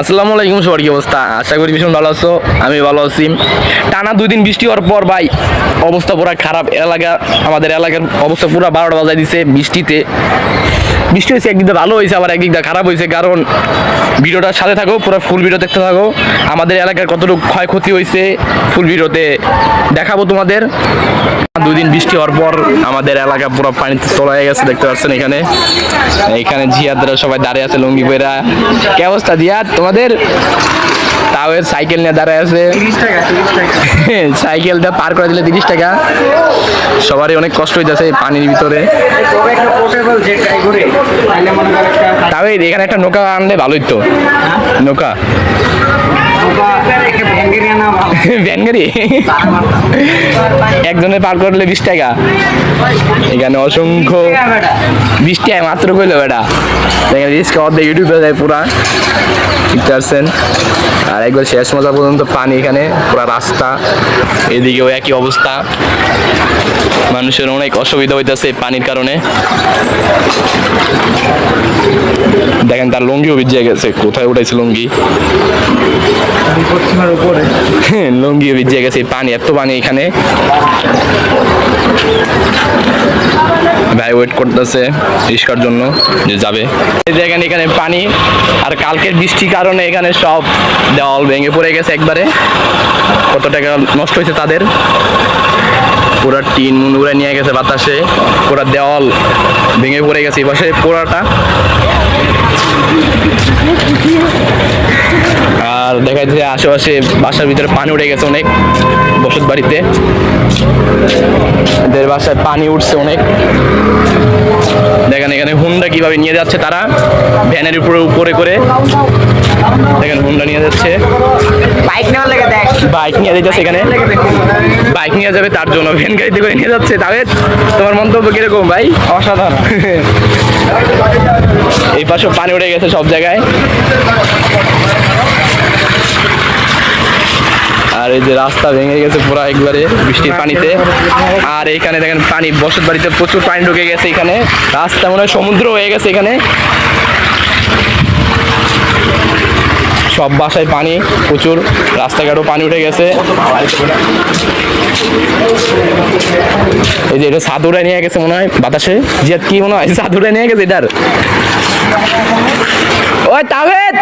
আসসালামু আলাইকুম, সবার কি অবস্থা? আশা করি ভীষণ ভালো আছো, আমি ভালো আছি। টানা দুই দিন বৃষ্টি হওয়ার পর ভাই, অবস্থা পুরো খারাপ। এলাকা, আমাদের এলাকার অবস্থা পুরো বারোটা বাজায় দিছে বৃষ্টিতে। বৃষ্টি হয়েছে, একদিকটা ভালো হয়েছে, আবার একদিক দিয়ে খারাপ হয়েছে, কারণ ভিডিওটার সাথে থাকো, পুরো ফুল ভিডিও দেখতে থাকো। আমাদের এলাকার কতটুকু ক্ষয়ক্ষতি হয়েছে ফুল ভিডিওতে দেখাবো তোমাদের। দুই দিন বৃষ্টি হওয়ার পর আমাদের এলাকা পুরো পানিতে তলায় গেছে, দেখতে পাচ্ছেন এখানে। এখানে জিয়াদরা সবাই দাঁড়িয়ে আছে, লুঙ্গি পরা কি অবস্থা জিয়াদ, তোমাদের? তাও সাইকেল নিয়ে দাঁড়ায় আছে। সাইকেলটা পার করে দিলে তিরিশ টাকা। সবারই অনেক কষ্ট হইতেছে পানির ভিতরে। তাও এখানে একটা নৌকা আনলে ভালোই তো নৌকা? ভ্যান গাড়ি? একজনের পার করলে বিশ টাকা। এখানে অসংখ্য বৃষ্টি টাকা মাত্র কইলো বেটা। দেখেন রিস্ক অর্ধেক ইউটিউবে যায় পুরা। দেখতে পাচ্ছেন আর একবার শেষ মজা পর্যন্ত পানি এখানে পুরা রাস্তা। এদিকেও একই অবস্থা। মানুষের অনেক অসুবিধা হইতেছে পানির কারণে। দেখেন তার লুঙ্গিও ভিজে গেছে। কোথায় উঠাইছে লুঙ্গি? লুঙ্গিও ভিজে গেছে পানি এত পানি এখানে। ভাই ওয়েট করতেছে রিস্কার জন্য, যে যাবে। এই দেখেন এখানে পানি, আর কালকের বৃষ্টির কারণে এখানে সব দেওয়াল ভেঙে পড়ে গেছে একবারে। কত টাকা নষ্ট হয়েছে তাদের? পুরা টিন উড়ে নিয়ে গেছে বাতাসে। পুরা দেওয়াল ভেঙে পড়ে গেছে এই পাশে, পুরাটা। আর দেখা যাচ্ছে আশেপাশে বাসার ভিতরে পানি উঠে গেছে অনেক বসত বাড়িতে। এদের বাসায় পানি উঠছে অনেক। দেখেন এখানে হুন্ডা কীভাবে নিয়ে যাচ্ছে তারা ভ্যানের উপরে উপরে করে। দেখেন হুন্ডা নিয়ে যাচ্ছে। বাইক নেওয়ার লেগে দেখ। বাইক নিয়ে যাচ্ছে এখানে। বাইক নিয়ে যাবে তার জন্য ভ্যান গাড়িতে করে নিয়ে যাচ্ছে। তবে তোমার মন্তব্য কীরকম ভাই? অসাধারণ। এই পাশে পানি উঠে গেছে সব জায়গায়। আর এই যে রাস্তা ভেঙে গেছে পুরো একবারে বৃষ্টির পানিতে। আর এখানে দেখেন পানি, বসত বাড়িতে প্রচুর পানি ঢুকে গেছে এখানে। রাস্তা মনে হয় সমুদ্র হয়ে গেছে এখানে। সব বাসায় পানি, প্রচুর। রাস্তাঘাটও পানি উঠে গেছে। এই যে এটা সাধুরা নিয়ে গেছে মনে হয় বাতাসে। জিয়াদ, কি মনে হয়? সাধুরা নিয়ে গেছে এটার। ওই তাবেদ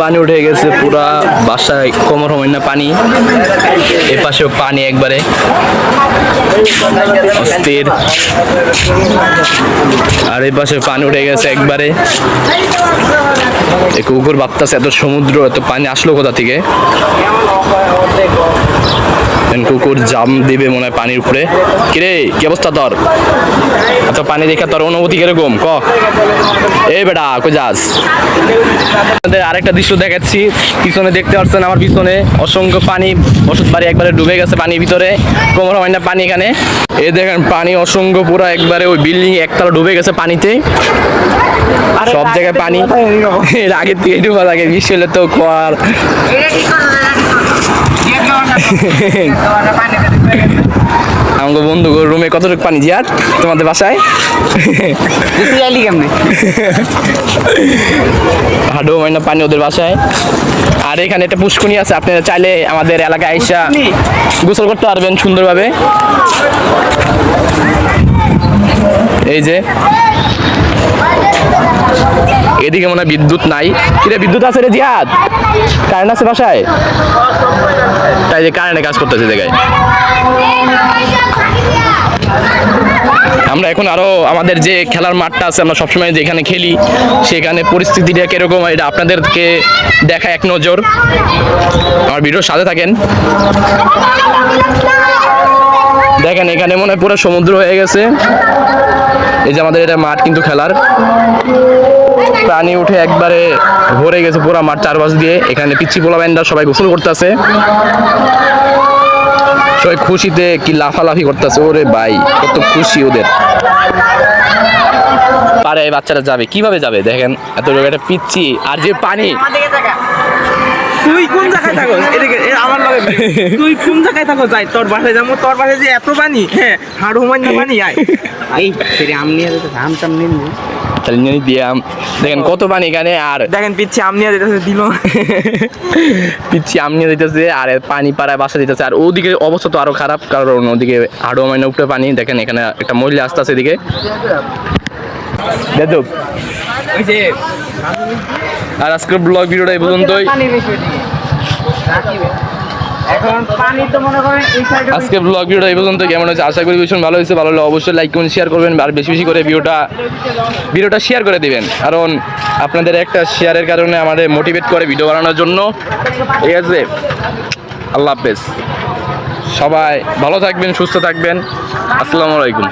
পানি উঠে গেছে পুরা বাসায়, কোমর হয় না পানি। এ পাশেও পানি একবারে। অস্থির। আর এই পাশে পানি উঠে গেছে একবারে। এই কুকুর ভাবতেছে এত সমুদ্র, এত পানি আসলো কোথা থেকে? কুকুর জাম দিবে মনে হয় পানির উপরে। কিরে কি অবস্থা তোর? এত পানি দেখে তোর অনুভূতি কীরকম? ক। এই বেটা কই যাস? আপনাদের আরেকটা দৃশ্য দেখাচ্ছি। পিছনে দেখতে পাচ্ছেন আমার পিছনে অসংখ্য পানি বসত বাড়ি একবারে ডুবে গেছে পানির ভিতরে। কোমর হয় না পানি এখানে। এ দেখেন পানি অসংখ্য পুরো একবারে ওই বিল্ডিং একতলা ডুবে গেছে পানিতে। সব জায়গায় পানি। এর আগের থেকে ডুবা লাগে হলে তো খোয়ার। আমাকে বন্ধু রুমে কতটুকু পানি জিয়ার তোমাদের বাসায়? তুই কেমনে? হাডো মাইনা পানি ওদের বাসায়। আর এখানে একটা পুষ্কুনি আছে আপনারা চাইলে আমাদের এলাকায় আইসা গোসল করতে পারবেন সুন্দরভাবে। এই যে এদিকে মনে হয় বিদ্যুৎ নাই। কিরে, বিদ্যুৎ আছে রে জিহাদ? কারেন্ট আছে বাসায়? তাই যে কারেন্টে কাজ করতেছে জায়গায় আমরা এখন আরও আমাদের যে খেলার মাঠটা আছে, আমরা সবসময় যেখানে খেলি, সেখানে পরিস্থিতিটা কীরকম, এটা আপনাদেরকে দেখা এক নজর। আমার ভিডিওর সাথে থাকেন। দেখেন, এখানে মনে হয় পুরো সমুদ্র হয়ে গেছে। এই যে আমাদের এটা মাঠ কিন্তু খেলার। পানি উঠে একবারে ভরে গেছে পুরো মাঠ চারপাশ দিয়ে। এখানে পিচ্ছি পোলা ব্যান্ডার সবাই গোসল করতেছে। সবাই খুশিতে কি লাফালাফি করতেছে, ওরে ভাই, কত খুশি ওদের। পারে, এই বাচ্চারা যাবে। কীভাবে যাবে? দেখেন, এত একটা পিচ্ছি, আর যে পানি। তুই কোন জায়গায় থাকো এদিকে আমার লগে তুই কোন জায়গায় থাকো যাই তোর বাসায় যাব। তোর বাসায় যে এত পানি হ্যাঁ হাড়ু মান পানি আয়। এই সেরে আম নিয়ে যেতে আম টাম নিয়ে তাহলে নিয়ে দিয়াম দেখেন কত পানি এখানে আর দেখেন পিচ্ছি আম নিয়ে যেতেছে দিল। পিচ্ছি আমনি দিতেছে আর পানি পাড়ায় বাসা দিতেছে। আর ওদিকে অবস্থা তো আরও খারাপ কারণ ওদিকে আরও মানে উপরে পানি। দেখেন এখানে একটা মহিলা আসতে আছে এদিকে। দেখো ওই যে আর আজকের ব্লগ ভিডিওটা এই পর্যন্তই। আজকে ব্লগ ভিডিওটা এই পর্যন্ত কেমন হয়েছে? আশা করি ভীষণ ভালো হয়েছে। ভালো হলে অবশ্যই লাইক করুন শেয়ার করবেন। আর বেশি বেশি করে ভিডিওটা ভিডিওটা শেয়ার করে দিবেন। কারণ আপনাদের একটা শেয়ারের কারণে আমাদের মোটিভেট করে ভিডিও বানানোর জন্য। ঠিক আছে? আল্লাহ হাফেজ। সবাই ভালো থাকবেন সুস্থ থাকবেন। আসসালামু আলাইকুম।